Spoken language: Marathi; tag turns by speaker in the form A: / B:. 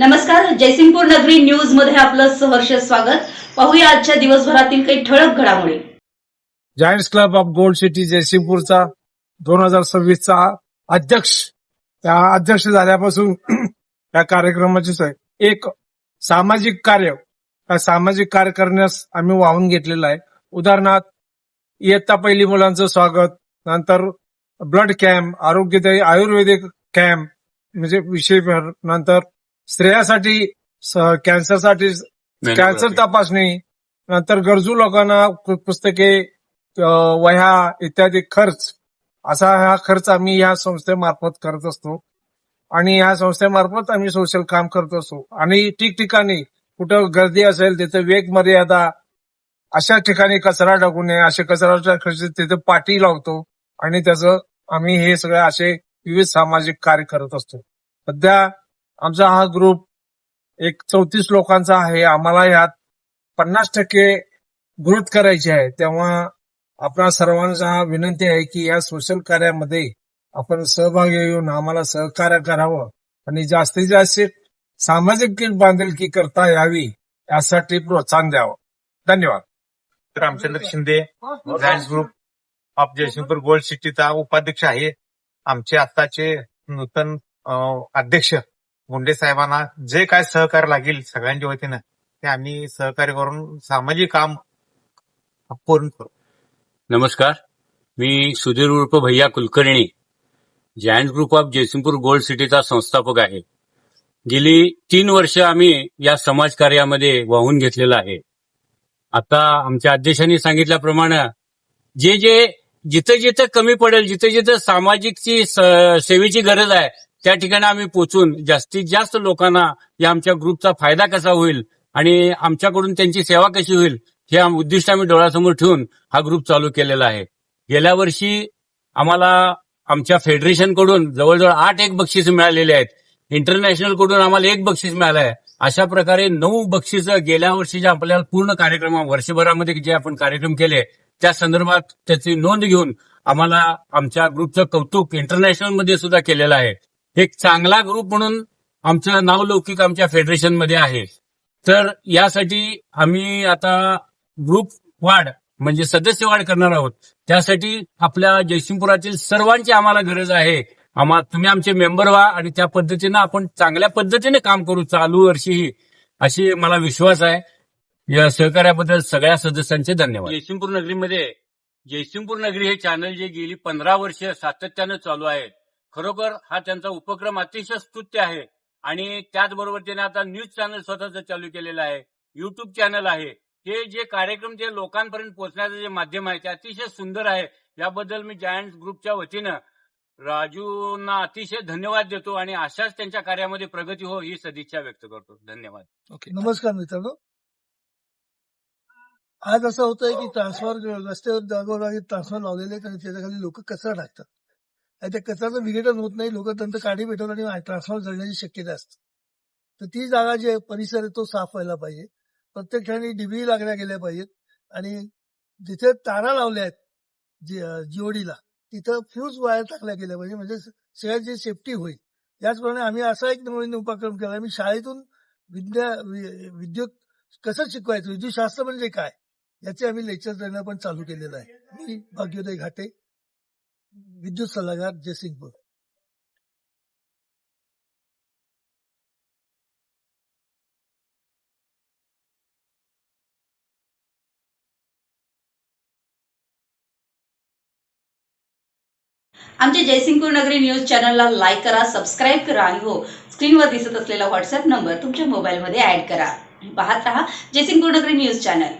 A: नमस्कार जयसिंगपूर नगरी न्यूजमध्ये आपलं सहर्ष स्वागत. पाहूया आजच्या दिवसभरातील काही ठळक घडामोडी.
B: Giants club of gold city जयसिंगपूरचा दोन हजार सव्वीसचा अध्यक्ष त्या अध्यक्ष झाल्यापासून या कार्यक्रमाची एक सामाजिक कार्य सामाजिक कार्य करण्यास आम्ही वाहून घेतलेलं आहे. उदाहरणार्थ इयत्ता पहिली मुलांचं स्वागत नंतर ब्लड कॅम्प आरोग्यदायी आयुर्वेदिक कॅम्प म्हणजे विषय भर नंतर स्त्रियासाठी कॅन्सरसाठी कॅन्सर तपासणी नंतर गरजू लोकांना पुस्तके वह्या इत्यादी खर्च असा हा खर्च आम्ही या संस्थेमार्फत करत असतो. आणि या संस्थेमार्फत आम्ही सोशल काम करत असतो. आणि ठिकठिकाणी कुठं गर्दी असेल तिथे वेग मर्यादा अशा ठिकाणी कचरा टाकू नये असे कचरा खर्च तिथे पाठी लावतो आणि त्याचं आम्ही हे सगळे असे विविध सामाजिक कार्य करत असतो. सध्या आमचा हा ग्रुप एक चौतीस लोकांचा आहे. आम्हाला यात पन्नास टक्के ग्रोथ करायची आहे. तेव्हा आपणा सर्वांचा विनंती आहे की या सोशल कार्यामध्ये आपण सहभागी येऊन आम्हाला सहकार्य करावं आणि जास्तीत जास्त सामाजिक बांधिलकी करता यावी यासाठी प्रोत्साहन द्यावं. धन्यवाद.
C: Ramchandra Shinde lions group of Jayshankar gold सिटीचा उपाध्यक्ष आहे. आमचे आताचे नूतन अध्यक्ष मुंडे साहेबांना जे काय सहकार्य लागेल सगळ्यांच्या वतीनं ते आम्ही सहकार्य करून सामाजिक काम पूर्ण करू.
D: नमस्कार. मी सुधीर उर्फ Bhaiya Kulkarni giant group of Jaysingpur gold सिटीचा संस्थापक आहे. गेली तीन वर्ष आम्ही या समाज कार्यामध्ये वाहून घेतलेलं आहे. आता आमच्या अध्यक्षांनी सांगितल्याप्रमाणे जे जे जिथं जिथं कमी पडेल जिथं जिथं सामाजिकची स- सेवेची गरज आहे त्या ठिकाणी आम्ही पोचून जास्तीत जास्त लोकांना या आमच्या ग्रुपचा फायदा कसा होईल आणि आमच्याकडून त्यांची सेवा कशी होईल हे आम- उद्दिष्ट आम्ही डोळ्यासमोर ठेवून हा ग्रुप चालू केलेला आहे. गेल्या वर्षी आम्हाला आमच्या फेडरेशनकडून जवळजवळ आठ एक बक्षीस मिळालेले आहेत. इंटरनॅशनलकडून आम्हाला एक बक्षीस मिळालं आहे अशा प्रकारे नऊ बक्षीस गेल्या वर्षीच्या आपल्याला पूर्ण कार्यक्रम वर्षभरामध्ये जे आपण कार्यक्रम केले त्या संदर्भात त्याची नोंद घेऊन आम्हाला आमच्या ग्रुपचं कौतुक इंटरनॅशनलमध्ये सुद्धा केलेलं आहे. एक चांगला ग्रुप म्हणून आमचं नावलौकिक आमच्या फेडरेशनमध्ये आहे. तर यासाठी आम्ही आता ग्रुप वाढ म्हणजे सदस्य वाढ करणार आहोत. त्यासाठी आपल्या जयसिंगपुरातील सर्वांची आम्हाला गरज आहे. आम्हा तुम्ही आमचे मेंबर व्हा आणि त्या पद्धतीनं आपण चांगल्या पद्धतीने काम करू चालू वर्षीही अशी मला विश्वास आहे. या सहकार्याबद्दल सगळ्या सदस्यांचे धन्यवाद. जयसिंगपूर नगरीमध्ये जयसिंगपूर नगरी हे चॅनल जे गेली पंधरा वर्ष सातत्यानं चालू आहे खरोखर हा त्यांचा उपक्रम अतिशय स्तुत्य आहे. आणि त्याचबरोबर त्याने आता न्यूज चॅनल स्वतःच चालू केलेलं आहे. युट्यूब चॅनल आहे. हे जे कार्यक्रम जे लोकांपर्यंत पोहोचण्याचं जे माध्यम आहे ते अतिशय सुंदर आहे. याबद्दल मी जायंट ग्रुपच्या वतीनं राजूंना अतिशय धन्यवाद देतो आणि अशाच त्यांच्या कार्यामध्ये प्रगती हो ही सदिच्छा व्यक्त करतो. धन्यवाद.
E: नमस्कार मित्रांनो. आज असं होतंय की ट्रान्सफॉर रस्त्यावर जागोजागी ट्रान्सफॉर लावलेले आहेत आणि त्याच्याखाली लोक कचरा टाकतात. त्या कचऱ्याचं विघटन होत नाही लोक त्यांचं काढी भेटवून आणि ट्रान्सफॉर्म जळण्याची शक्यता असते. तर ती जागा जी आहे परिसर आहे तो साफ व्हायला पाहिजे. प्रत्येक ठिकाणी डिबी लागल्या गेल्या पाहिजेत. आणि जिथे तारा लावल्या आहेत जीओडीला तिथं फ्यूज वायर टाकल्या गेल्या पाहिजे. म्हणजे सगळ्यांची सेफ्टी होईल. त्याचप्रमाणे आम्ही असा एक नवीन उपक्रम केला. आम्ही शाळेतून विद्या वि- विद्युत कसं शिकवायचं? विद्युत शास्त्र म्हणजे काय? याचे आम्ही लेक्चर देणं पण चालू केलेलं आहे. मी भाग्योदय घाटे. विद्युत सल्लागार जयसिंगपूर.
A: आमच्या जयसिंगपूर नगरी न्यूज चॅनलला लाईक करा सबस्क्राईब करा आणि हो स्क्रीनवर दिसत असलेला व्हॉट्सअप नंबर तुमच्या मोबाईलमध्ये ऍड करा. पाहत राहा जयसिंगपूर नगरी न्यूज चॅनल.